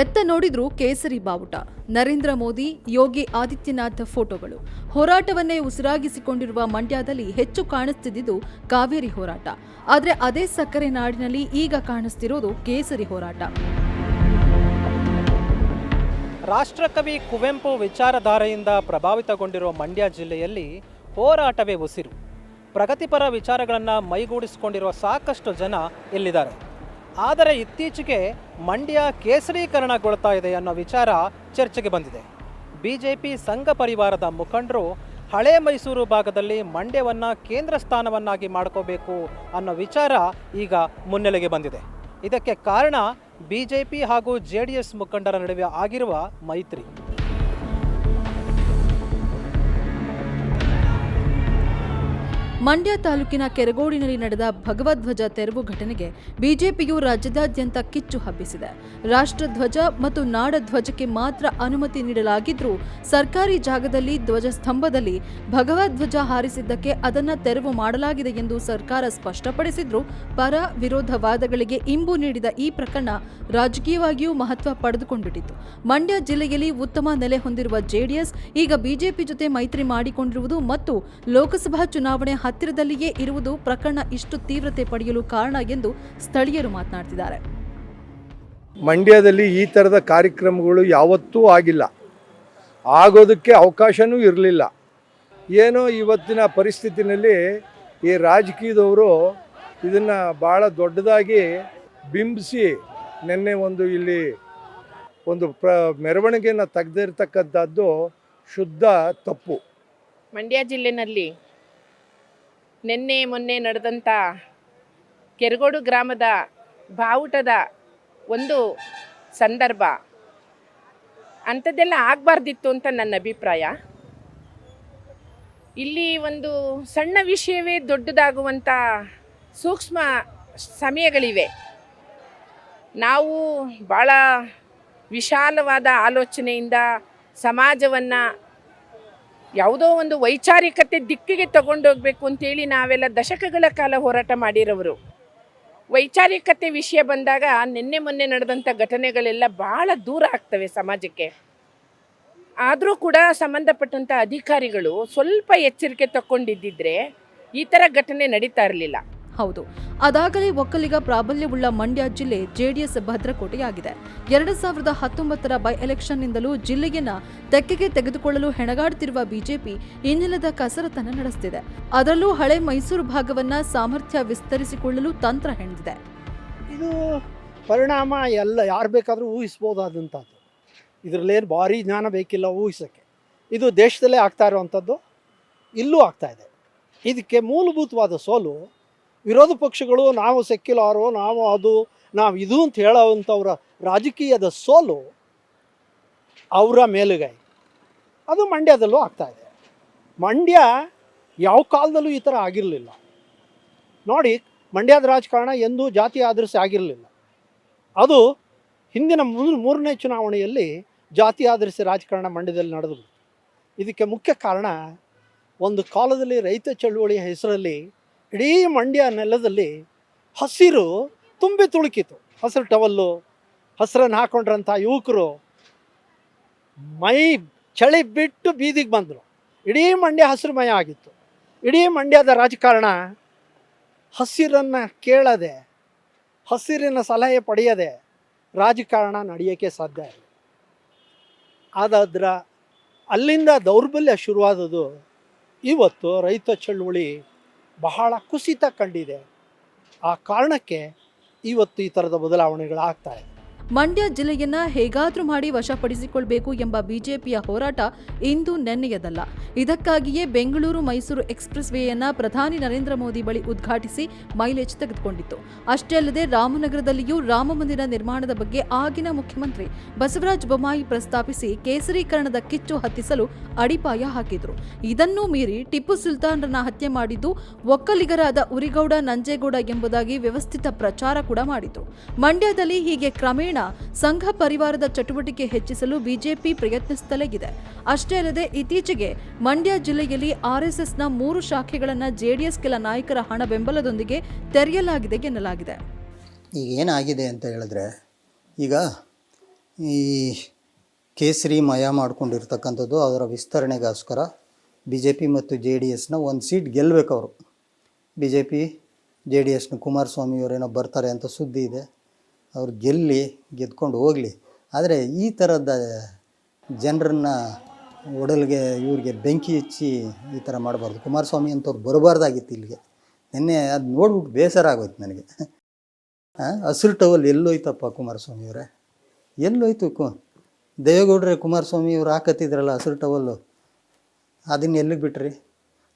ಎತ್ತ ನೋಡಿದ್ರು ಕೇಸರಿ ಬಾವುಟ. ನರೇಂದ್ರ ಮೋದಿ, ಯೋಗಿ ಆದಿತ್ಯನಾಥ್ ಫೋಟೋಗಳು. ಹೋರಾಟವನ್ನೇ ಉಸಿರಾಗಿಸಿಕೊಂಡಿರುವ ಮಂಡ್ಯದಲ್ಲಿ ಹೆಚ್ಚು ಕಾಣಿಸ್ತಿದ್ದು ಕಾವೇರಿ ಹೋರಾಟ. ಆದರೆ ಅದೇ ಸಕ್ಕರೆ ನಾಡಿನಲ್ಲಿ ಈಗ ಕಾಣಿಸ್ತಿರೋದು ಕೇಸರಿ ಹೋರಾಟ. ರಾಷ್ಟ್ರಕವಿ ಕುವೆಂಪು ವಿಚಾರಧಾರೆಯಿಂದ ಪ್ರಭಾವಿತಗೊಂಡಿರುವ ಮಂಡ್ಯ ಜಿಲ್ಲೆಯಲ್ಲಿ ಹೋರಾಟವೇ ಉಸಿರು. ಪ್ರಗತಿಪರ ವಿಚಾರಗಳನ್ನು ಮೈಗೂಡಿಸಿಕೊಂಡಿರುವ ಸಾಕಷ್ಟು ಜನ ಇಲ್ಲಿದ್ದಾರೆ. ಆದರೆ ಇತ್ತೀಚೆಗೆ ಮಂಡ್ಯ ಕೇಸರೀಕರಣಗೊಳ್ತಾ ಇದೆ ಅನ್ನೋ ವಿಚಾರ ಚರ್ಚೆಗೆ ಬಂದಿದೆ. ಬಿ ಜೆ ಪಿ ಸಂಘ ಪರಿವಾರದ ಮುಖಂಡರು ಹಳೆ ಮೈಸೂರು ಭಾಗದಲ್ಲಿ ಮಂಡ್ಯವನ್ನು ಕೇಂದ್ರ ಸ್ಥಾನವನ್ನಾಗಿ ಮಾಡ್ಕೋಬೇಕು ಅನ್ನೋ ವಿಚಾರ ಈಗ ಮುನ್ನೆಲೆಗೆ ಬಂದಿದೆ. ಇದಕ್ಕೆ ಕಾರಣ ಬಿಜೆಪಿ ಹಾಗೂ ಜೆ ಡಿ ಎಸ್ ಮುಖಂಡರ ನಡುವೆ ಆಗಿರುವ ಮೈತ್ರಿ. ಮಂಡ್ಯ ತಾಲೂಕಿನ ಕೆರಗೋಡಿನಲ್ಲಿ ನಡೆದ ಭಗವಧ್ವಜ ತೆರವು ಘಟನೆಗೆ ಬಿಜೆಪಿಯು ರಾಜ್ಯದಾದ್ಯಂತ ಕಿಚ್ಚು ಹಬ್ಬಿಸಿದೆ. ರಾಷ್ಟ್ರಧ್ವಜ ಮತ್ತು ನಾಡಧ್ವಜಕ್ಕೆ ಮಾತ್ರ ಅನುಮತಿ ನೀಡಲಾಗಿದ್ರೂ ಸರ್ಕಾರಿ ಜಾಗದಲ್ಲಿ ಧ್ವಜಸ್ತಂಭದಲ್ಲಿ ಭಗವಧ್ವಜ ಹಾರಿಸಿದ್ದಕ್ಕೆ ಅದನ್ನ ತೆರವು ಮಾಡಲಾಗಿದೆ ಎಂದು ಸರ್ಕಾರ ಸ್ಪಷ್ಟಪಡಿಸಿದ್ರು ಪರ ವಿರೋಧ ವಾದಗಳಿಗೆ ಇಂಬು ನೀಡಿದ ಈ ಪ್ರಕರಣ ರಾಜಕೀಯವಾಗಿಯೂ ಮಹತ್ವ ಪಡೆದುಕೊಂಡಿಟ್ಟಿತು ಮಂಡ್ಯ ಜಿಲ್ಲೆಯಲ್ಲಿ ಉತ್ತಮ ನೆಲೆ ಹೊಂದಿರುವ ಜೆಡಿಎಸ್ ಈಗ ಬಿಜೆಪಿ ಜೊತೆ ಮೈತ್ರಿ ಮಾಡಿಕೊಂಡಿರುವುದು ಮತ್ತು ಲೋಕಸಭಾ ಚುನಾವಣೆ ಹತ್ತಿರದಲ್ಲಿಯೇ ಇರುವುದು ಪ್ರಕರಣ ಇಷ್ಟು ತೀವ್ರತೆ ಪಡೆಯಲು ಕಾರಣ ಎಂದು ಸ್ಥಳೀಯರು ಮಾತನಾಡ್ತಿದ್ದಾರೆ. ಮಂಡ್ಯದಲ್ಲಿ ಈ ಥರದ ಕಾರ್ಯಕ್ರಮಗಳು ಯಾವತ್ತೂ ಆಗಿಲ್ಲ. ಆಗೋದಕ್ಕೆ ಅವಕಾಶವೂ ಇರಲಿಲ್ಲ. ಏನೋ ಇವತ್ತಿನ ಪರಿಸ್ಥಿತಿನಲ್ಲಿ ಈ ರಾಜಕೀಯದವರು ಇದನ್ನು ಭಾಳ ದೊಡ್ಡದಾಗಿ ಬಿಂಬಿಸಿ ನಿನ್ನೆ ಒಂದು ಇಲ್ಲಿ ಒಂದು ಪ್ರ ಮೆರವಣಿಗೆಯನ್ನು ತೆಗೆದಿರ್ತಕ್ಕಂಥದ್ದು ಶುದ್ಧ ತಪ್ಪು. ಮಂಡ್ಯ ಜಿಲ್ಲೆನಲ್ಲಿ ನಿನ್ನೆ ಮೊನ್ನೆ ನಡೆದಂಥ ಕೆರಗೋಡು ಗ್ರಾಮದ ಬಾವುಟದ ಒಂದು ಸಂದರ್ಭ. ಅಂಥದ್ದೆಲ್ಲ ಆಗಬಾರ್ದಿತ್ತು ಅಂತ ನನ್ನ ಅಭಿಪ್ರಾಯ. ಇಲ್ಲಿ ಒಂದು ಸಣ್ಣ ವಿಷಯವೇ ದೊಡ್ಡದಾಗುವಂಥ ಸೂಕ್ಷ್ಮ ಸಮಯಗಳಿವೆ. ನಾವು ಭಾಳ ವಿಶಾಲವಾದ ಆಲೋಚನೆಯಿಂದ ಸಮಾಜವನ್ನು ಯಾವುದೋ ಒಂದು ವೈಚಾರಿಕತೆ ದಿಕ್ಕಿಗೆ ತಗೊಂಡೋಗ್ಬೇಕು ಅಂತೇಳಿ ನಾವೆಲ್ಲ ದಶಕಗಳ ಕಾಲ ಹೋರಾಟ ಮಾಡಿರೋರು. ವೈಚಾರಿಕತೆ ವಿಷಯ ಬಂದಾಗ ನಿನ್ನೆ ಮೊನ್ನೆ ನಡೆದಂಥ ಘಟನೆಗಳೆಲ್ಲ ಭಾಳ ದೂರ ಆಗ್ತವೆ ಸಮಾಜಕ್ಕೆ. ಆದರೂ ಕೂಡ ಸಂಬಂಧಪಟ್ಟಂಥ ಅಧಿಕಾರಿಗಳು ಸ್ವಲ್ಪ ಎಚ್ಚರಿಕೆ ತಗೊಂಡಿದ್ದಿದ್ರೆ ಈ ಥರ ಘಟನೆ ನಡೀತಾ ಇರಲಿಲ್ಲ. ಹೌದು. ಅದಾಗಲೇ ಒಕ್ಕಲಿಗ ಪ್ರಾಬಲ್ಯವುಳ್ಳ ಮಂಡ್ಯ ಜಿಲ್ಲೆ ಜೆಡಿಎಸ್ ಭದ್ರಕೋಟೆಯಾಗಿದೆ. ಎರಡು ಸಾವಿರದ ಹತ್ತೊಂಬತ್ತರ ಬೈ ಎಲೆಕ್ಷನ್ನಿಂದಲೂ ಜಿಲ್ಲೆಯನ್ನ ತೆಕ್ಕೆಗೆ ತೆಗೆದುಕೊಳ್ಳಲು ಹೆಣಗಾಡುತ್ತಿರುವ ಬಿಜೆಪಿ ಇನ್ನಿಲ್ಲದ ಕಸರತ್ತನ್ನು ನಡೆಸುತ್ತಿದೆ ಅದರಲ್ಲೂ ಹಳೆ ಮೈಸೂರು ಭಾಗವನ್ನ ಸಾಮರ್ಥ್ಯ ವಿಸ್ತರಿಸಿಕೊಳ್ಳಲು ತಂತ್ರ ಹೆಣೆದಿದೆ. ಇದು ಪರಿಣಾಮ ಎಲ್ಲ ಯಾರು ಬೇಕಾದರೂ ಊಹಿಸ್ಬೋದಾದಂಥದ್ದು. ಇದರಲ್ಲೇನು ಭಾರಿ ಜ್ಞಾನ ಬೇಕಿಲ್ಲ ಊಹಿಸೋಕ್ಕೆ. ಇದು ದೇಶದಲ್ಲೇ ಆಗ್ತಾ ಇರುವಂಥದ್ದು, ಇಲ್ಲೂ ಆಗ್ತಾ ಇದೆ. ಇದಕ್ಕೆ ಮೂಲಭೂತವಾದ ಸೋಲು ವಿರೋಧ ಪಕ್ಷಗಳು ನಾವು ಸೆಕ್ಯುಲಾರು, ನಾವು ಅದು, ನಾವು ಇದು ಅಂತ ಹೇಳೋವಂಥವ್ರ ರಾಜಕೀಯದ ಸೋಲು ಅವರ ಮೇಲುಗೈ. ಅದು ಮಂಡ್ಯದಲ್ಲೂ ಆಗ್ತಾ ಇದೆ. ಮಂಡ್ಯ ಯಾವ ಕಾಲದಲ್ಲೂ ಈ ಥರ ಆಗಿರಲಿಲ್ಲ. ನೋಡಿ, ಮಂಡ್ಯದ ರಾಜಕಾರಣ ಎಂದೂ ಜಾತಿ ಆಧರಿಸಿ ಆಗಿರಲಿಲ್ಲ. ಅದು ಹಿಂದಿನ ಮೂರನೇ ಚುನಾವಣೆಯಲ್ಲಿ ಜಾತಿ ಆಧರಿಸಿ ರಾಜಕಾರಣ ಮಂಡ್ಯದಲ್ಲಿ ನಡೆದು ಇದಕ್ಕೆ ಮುಖ್ಯ ಕಾರಣ ಒಂದು ಕಾಲದಲ್ಲಿ ರೈತ ಚಳುವಳಿಯ ಹೆಸರಲ್ಲಿ ಇಡೀ ಮಂಡ್ಯ ನೆಲದಲ್ಲಿ ಹಸಿರು ತುಂಬಿ ತುಳುಕಿತು. ಹಸಿರು ಟವಲ್ಲು ಹಸಿರನ್ನು ಹಾಕೊಂಡ್ರಂಥ ಯುವಕರು ಮೈ ಚಳಿ ಬಿಟ್ಟು ಬೀದಿಗೆ ಬಂದರು. ಇಡೀ ಮಂಡ್ಯ ಹಸಿರುಮಯ ಆಗಿತ್ತು. ಇಡೀ ಮಂಡ್ಯದ ರಾಜಕಾರಣ ಹಸಿರನ್ನು ಕೇಳದೆ, ಹಸಿರಿನ ಸಲಹೆ ಪಡೆಯದೆ ರಾಜಕಾರಣ ನಡೆಯೋಕ್ಕೆ ಸಾಧ್ಯ ಇಲ್ಲ. ಆದಾದ್ರ ಅಲ್ಲಿಂದ ದೌರ್ಬಲ್ಯ ಶುರುವಾದದ್ದು ಇವತ್ತು ರೈತ ಚಳುವಳಿ ಬಹಳ ಕುಸಿತ ಕಂಡಿದೆ. ಆ ಕಾರಣಕ್ಕೆ ಇವತ್ತು ಈ ಥರದ ಬದಲಾವಣೆಗಳಾಗ್ತಾ ಇದೆ. ಮಂಡ್ಯ ಜಿಲ್ಲೆಯನ್ನ ಹೇಗಾದ್ರೂ ಮಾಡಿ ವಶಪಡಿಸಿಕೊಳ್ಬೇಕು ಎಂಬ ಬಿಜೆಪಿಯ ಹೋರಾಟ ಇಂದು ನೆನ್ನೆಯದಲ್ಲ. ಇದಕ್ಕಾಗಿಯೇ ಬೆಂಗಳೂರು ಮೈಸೂರು ಎಕ್ಸ್ಪ್ರೆಸ್ ವೇಯನ್ನ ಪ್ರಧಾನಿ ನರೇಂದ್ರ ಮೋದಿ ಬಳಿ ಉದ್ಘಾಟಿಸಿ ಮೈಲೇಜ್ ತೆಗೆದುಕೊಂಡಿತ್ತು. ಅಷ್ಟೇ ಅಲ್ಲದೆ ರಾಮನಗರದಲ್ಲಿಯೂ ರಾಮ ಮಂದಿರ ನಿರ್ಮಾಣದ ಬಗ್ಗೆ ಆಗಿನ ಮುಖ್ಯಮಂತ್ರಿ ಬಸವರಾಜ ಬೊಮ್ಮಾಯಿ ಪ್ರಸ್ತಾಪಿಸಿ ಕೇಸರೀಕರಣದ ಕಿಚ್ಚು ಹತ್ತಿಸಲು ಅಡಿಪಾಯ ಹಾಕಿದ್ರು. ಇದನ್ನೂ ಮೀರಿ ಟಿಪ್ಪು ಸುಲ್ತಾನ್ರನ್ನ ಹತ್ಯೆ ಮಾಡಿದ್ದು ಒಕ್ಕಲಿಗರಾದ ಉರಿಗೌಡ ನಂಜೇಗೌಡ ಎಂಬುದಾಗಿ ವ್ಯವಸ್ಥಿತ ಪ್ರಚಾರ ಕೂಡ ಮಾಡಿತು ಮಂಡ್ಯದಲ್ಲಿ ಹೀಗೆ ಕ್ರಮೇಣ ಸಂಘ ಪರಿವಾರದ ಚಟುವಟಿಕೆ ಹೆಚ್ಚಿಸಲು ಬಿಜೆಪಿ ಪ್ರಯತ್ನಿಸುತ್ತಲೇ ಅಷ್ಟೇ ಅಲ್ಲದೆ ಇತ್ತೀಚೆಗೆ ಮಂಡ್ಯ ಜಿಲ್ಲೆಯಲ್ಲಿ ಆರ್ಎಸ್ಎಸ್ನ ಮೂರು ಶಾಖೆಗಳನ್ನು ಜೆಡಿಎಸ್ ಕೆಲ ನಾಯಕರ ಹಣ ಬೆಂಬಲದೊಂದಿಗೆ ತೆರೆಯಲಾಗಿದೆ ಎನ್ನಲಾಗಿದೆ. ಈಗ ಏನಾಗಿದೆ ಅಂತ ಹೇಳಿದ್ರೆ, ಈಗ ಈ ಕೇಸರಿ ಮಯ ಮಾಡಿಕೊಂಡಿರ್ತಕ್ಕಂಥದ್ದು ಅದರ ವಿಸ್ತರಣೆಗೋಸ್ಕರ ಬಿ ಜೆ ಪಿ ಮತ್ತು ಜೆ ಡಿ ಎಸ್ನ ಒಂದು ಸೀಟ್ ಗೆಲ್ಲಬೇಕು ಅವರು B J P J D ಎಸ್ನ ಕುಮಾರಸ್ವಾಮಿಯವರೇನೋ ಬರ್ತಾರೆ ಅಂತ ಸುದ್ದಿ ಇದೆ. ಅವ್ರು ಗೆಲ್ಲಿ, ಗೆದ್ಕೊಂಡು ಹೋಗಲಿ. ಆದರೆ ಈ ಥರದ ಜನರನ್ನ ಒಡಲಿಗೆ, ಇವ್ರಿಗೆ ಬೆಂಕಿ ಹಚ್ಚಿ ಈ ಥರ ಮಾಡಬಾರ್ದು. ಕುಮಾರಸ್ವಾಮಿ ಅಂತವ್ರು ಬರಬಾರ್ದಾಗಿತ್ತು ಇಲ್ಲಿಗೆ. ನಿನ್ನೆ ಅದು ನೋಡ್ಬಿಟ್ಟು ಬೇಸರ ಆಗೋಯ್ತು ನನಗೆ. ಹಸಿರು ಟವಲ್ ಎಲ್ಲೋಯ್ತಪ್ಪ ಕುಮಾರಸ್ವಾಮಿಯವರೇ ಎಲ್ಲೋಯ್ತು ಕು ದೇವೇಗೌಡ್ರೆ, ಕುಮಾರಸ್ವಾಮಿ ಇವ್ರು ಹಾಕತ್ತಿದ್ರಲ್ಲ ಹಸಿರು ಟವಲ್ಲು ಅದನ್ನ ಎಲ್ಲಿಗೆ ಬಿಟ್ರಿ?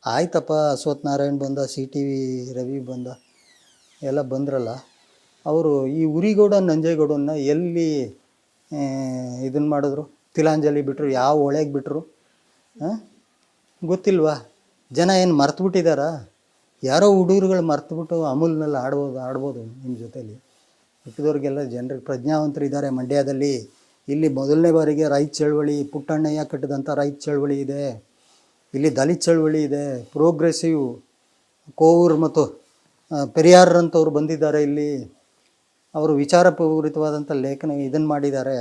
ಆಯ್ತಪ್ಪ ಅಶ್ವತ್ಥ ನಾರಾಯಣ್ ಬಂದ, ಸಿ ಟಿ ವಿ ರವಿ ಬಂದ, ಎಲ್ಲ ಬಂದ್ರಲ್ಲ. ಅವರು ಈ ಉರಿಗೌಡ, ನಂಜೇಗೌಡನ್ನ ಎಲ್ಲಿ ಇದನ್ನು ಮಾಡಿದ್ರು? ತಿಲಾಂಜಲಿ ಬಿಟ್ಟರು ಯಾವ ಹೊಳೆಗೆ ಬಿಟ್ಟರು ಗೊತ್ತಿಲ್ವಾ? ಜನ ಏನು ಮರ್ತುಬಿಟ್ಟಿದಾರ? ಯಾರೋ ಹುಡುಗರುಗಳು ಮರ್ತುಬಿಟ್ಟು ಅಮೂಲ್ನಲ್ಲಿ ಆಡ್ಬೋದು ಆಡ್ಬೋದು ನಿಮ್ಮ ಜೊತೇಲಿ. ಮಿಕ್ಕಿದವ್ರಿಗೆಲ್ಲ ಜನರಿಗೆ ಪ್ರಜ್ಞಾವಂತರು ಇದ್ದಾರೆ ಮಂಡ್ಯದಲ್ಲಿ. ಇಲ್ಲಿ ಮೊದಲನೇ ಬಾರಿಗೆ ರೈತ ಚಳವಳಿ, ಪುಟ್ಟಣ್ಣಯ್ಯ ಕಟ್ಟಿದಂಥ ರೈತ ಚಳವಳಿ ಇದೆ. ಇಲ್ಲಿ ದಲಿತ ಚಳವಳಿ ಇದೆ. ಪ್ರೋಗ್ರೆಸಿವ್ ಕೋವೂರ್ ಮತ್ತು ಪೆರಿಯಾರ್ರಂಥವ್ರು ಬಂದಿದ್ದಾರೆ ಇಲ್ಲಿ. ಅವರು ವಿಚಾರಪೂರಿತವಾದಂಥ ಲೇಖನ ಇದನ್ನು ಮಾಡಿದ್ದಾರೆ.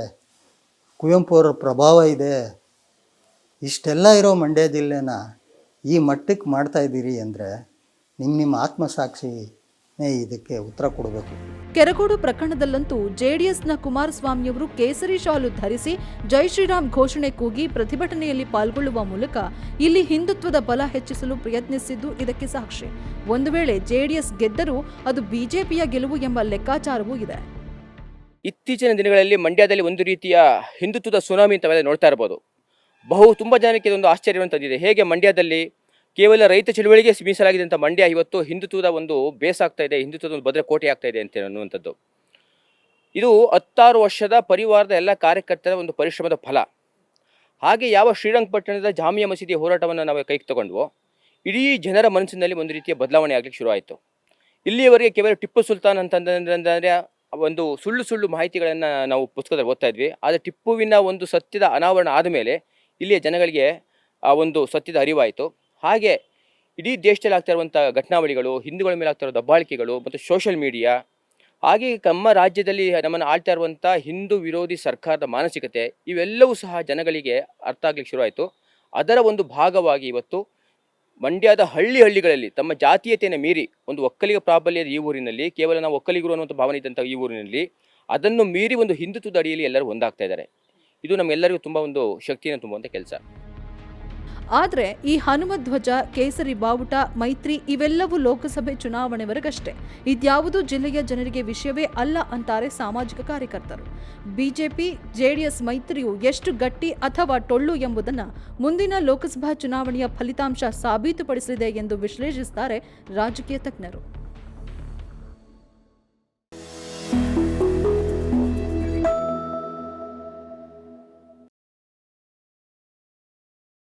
ಕುವೆಂಪು ಅವರ ಪ್ರಭಾವ ಇದೆ. ಇಷ್ಟೆಲ್ಲ ಇರೋ ಮಂಡ್ಯ ಜಿಲ್ಲೆನ ಈ ಮಟ್ಟಕ್ಕೆ ಮಾಡ್ತಾ ಇದ್ದೀರಿ ಅಂದರೆ ನಿಮ್ಮ ನಿಮ್ಮ ಆತ್ಮಸಾಕ್ಷಿನೇ ಇದಕ್ಕೆ ಉತ್ತರ ಕೊಡಬೇಕು. ಕೆರಗೋಡು ಪ್ರಕರಣದಲ್ಲಂತೂ ಜೆಡಿಎಸ್ನ ಕುಮಾರಸ್ವಾಮಿಯವರು ಕೇಸರಿ ಶಾಲು ಧರಿಸಿ ಜೈ ಶ್ರೀರಾಮ್ ಘೋಷಣೆ ಕೂಗಿ ಪ್ರತಿಭಟನೆಯಲ್ಲಿ ಪಾಲ್ಗೊಳ್ಳುವ ಮೂಲಕ ಇಲ್ಲಿ ಹಿಂದುತ್ವದ ಬಲ ಹೆಚ್ಚಿಸಲು ಪ್ರಯತ್ನಿಸಿದ್ದು ಇದಕ್ಕೆ ಸಾಕ್ಷಿ. ಒಂದು ವೇಳೆ ಜೆಡಿಎಸ್ ಗೆದ್ದರೂ ಅದು ಬಿಜೆಪಿಯ ಗೆಲುವು ಎಂಬ ಲೆಕ್ಕಾಚಾರವೂ ಇದೆ. ಇತ್ತೀಚಿನ ದಿನಗಳಲ್ಲಿ ಮಂಡ್ಯದಲ್ಲಿ ಒಂದು ರೀತಿಯ ಹಿಂದುತ್ವದ ಸುನಾಮಿ ಅಂತ ನೋಡ್ತಾ ಇರ್ಬೋದು. ಬಹು ತುಂಬ ಜನಕ್ಕೆ ಇದೊಂದು ಆಶ್ಚರ್ಯವನ್ನು ತಂದಿದೆ. ಹೇಗೆ ಮಂಡ್ಯದಲ್ಲಿ ಕೇವಲ ರೈತ ಚಳುವಳಿಗೆ ಮೀಸಲಾಗಿದ್ದಂಥ ಮಂಡ್ಯ ಇವತ್ತು ಹಿಂದುತ್ವದ ಒಂದು ಬೇಸ್ ಆಗ್ತಾ ಇದೆ, ಹಿಂದುತ್ವದ ಒಂದು ಭದ್ರಕೋಟೆ ಆಗ್ತಾ ಇದೆ ಅಂತ ಅನ್ನುವಂಥದ್ದು. ಇದು ಹತ್ತಾರು ವರ್ಷದ ಪರಿವಾರದ ಎಲ್ಲ ಕಾರ್ಯಕರ್ತರ ಒಂದು ಪರಿಶ್ರಮದ ಫಲ. ಹಾಗೆ ಯಾವ ಶ್ರೀರಂಗಪಟ್ಟಣದ ಜಾಮಿಯಾ ಮಸೀದಿ ಹೋರಾಟವನ್ನು ನಾವು ಕೈಗೆ ತಗೊಂಡ್ವೋ, ಇಡೀ ಜನರ ಮನಸ್ಸಿನಲ್ಲಿ ಒಂದು ರೀತಿಯ ಬದಲಾವಣೆ ಆಗಲಿಕ್ಕೆ ಶುರುವಾಯಿತು. ಇಲ್ಲಿಯವರೆಗೆ ಕೇವಲ ಟಿಪ್ಪು ಸುಲ್ತಾನ್ ಅಂತಂದ್ರೆ ಒಂದು ಸುಳ್ಳು ಸುಳ್ಳು ಮಾಹಿತಿಗಳನ್ನು ನಾವು ಪುಸ್ತಕದಲ್ಲಿ ಓದ್ತಾ ಇದ್ವಿ. ಆದರೆ ಟಿಪ್ಪುವಿನ ಒಂದು ಸತ್ಯದ ಅನಾವರಣ ಆದಮೇಲೆ ಇಲ್ಲಿಯ ಜನಗಳಿಗೆ ಆ ಒಂದು ಸತ್ಯದ ಅರಿವಾಯಿತು. ಹಾಗೆ ಇಡೀ ದೇಶದಲ್ಲಿ ಆಗ್ತಾ ಇರುವಂಥ ಘಟನಾವಳಿಗಳು, ಹಿಂದೂಗಳ ಮೇಲೆ ಆಗ್ತಾ ಇರೋ ದಬ್ಬಾಳಿಕೆಗಳು ಮತ್ತು ಸೋಷಲ್ ಮೀಡಿಯಾ ಹಾಗೆ ನಮ್ಮ ರಾಜ್ಯದಲ್ಲಿ ನಮ್ಮನ್ನು ಆಳ್ತಾ ಇರುವಂಥ ಹಿಂದೂ ವಿರೋಧಿ ಸರ್ಕಾರದ ಮಾನಸಿಕತೆ, ಇವೆಲ್ಲವೂ ಸಹ ಜನಗಳಿಗೆ ಅರ್ಥ ಆಗ್ಲಿಕ್ಕೆ ಶುರುವಾಯಿತು ಅದರ ಒಂದು ಭಾಗವಾಗಿ ಇವತ್ತು ಮಂಡ್ಯದ ಹಳ್ಳಿ ಹಳ್ಳಿಗಳಲ್ಲಿ ತಮ್ಮ ಜಾತೀಯತೆಯನ್ನು ಮೀರಿ ಒಂದು ಒಕ್ಕಲಿಗ ಪ್ರಾಬಲ್ಯದ ಈ ಊರಿನಲ್ಲಿ, ಕೇವಲ ನಾವು ಒಕ್ಕಲಿಗರು ಅನ್ನುವಂಥ ಭಾವನೆ ಇದ್ದಂಥ ಈ ಊರಿನಲ್ಲಿ ಅದನ್ನು ಮೀರಿ ಒಂದು ಹಿಂದುತ್ವದ ಅಡಿಯಲ್ಲಿ ಎಲ್ಲರೂ ಒಂದಾಗ್ತಾ ಇದ್ದಾರೆ. ಇದು ನಮ್ಮೆಲ್ಲರಿಗೂ ತುಂಬ ಒಂದು ಶಕ್ತಿಯನ್ನು ತುಂಬುವಂಥ ಕೆಲಸ. ಆದರೆ ಈ ಹನುಮಧ್ವಜ ಕೇಸರಿ ಬಾವುಟ, ಮೈತ್ರಿ ಇವೆಲ್ಲವೂ ಲೋಕಸಭೆ ಚುನಾವಣೆವರೆಗಷ್ಟೇ. ಇದ್ಯಾವುದೂ ಜಿಲ್ಲೆಯ ಜನರಿಗೆ ವಿಷಯವೇ ಅಲ್ಲ ಅಂತಾರೆ ಸಾಮಾಜಿಕ ಕಾರ್ಯಕರ್ತರು. ಬಿಜೆಪಿ, ಜೆಡಿಎಸ್ ಮೈತ್ರಿಯು ಎಷ್ಟು ಗಟ್ಟಿ ಅಥವಾ ಟೊಳ್ಳು ಎಂಬುದನ್ನು ಮುಂದಿನ ಲೋಕಸಭಾ ಚುನಾವಣೆಯ ಫಲಿತಾಂಶ ಸಾಬೀತುಪಡಿಸಲಿದೆ ಎಂದು ವಿಶ್ಲೇಷಿಸುತ್ತಾರೆ ರಾಜಕೀಯ ತಜ್ಞರು.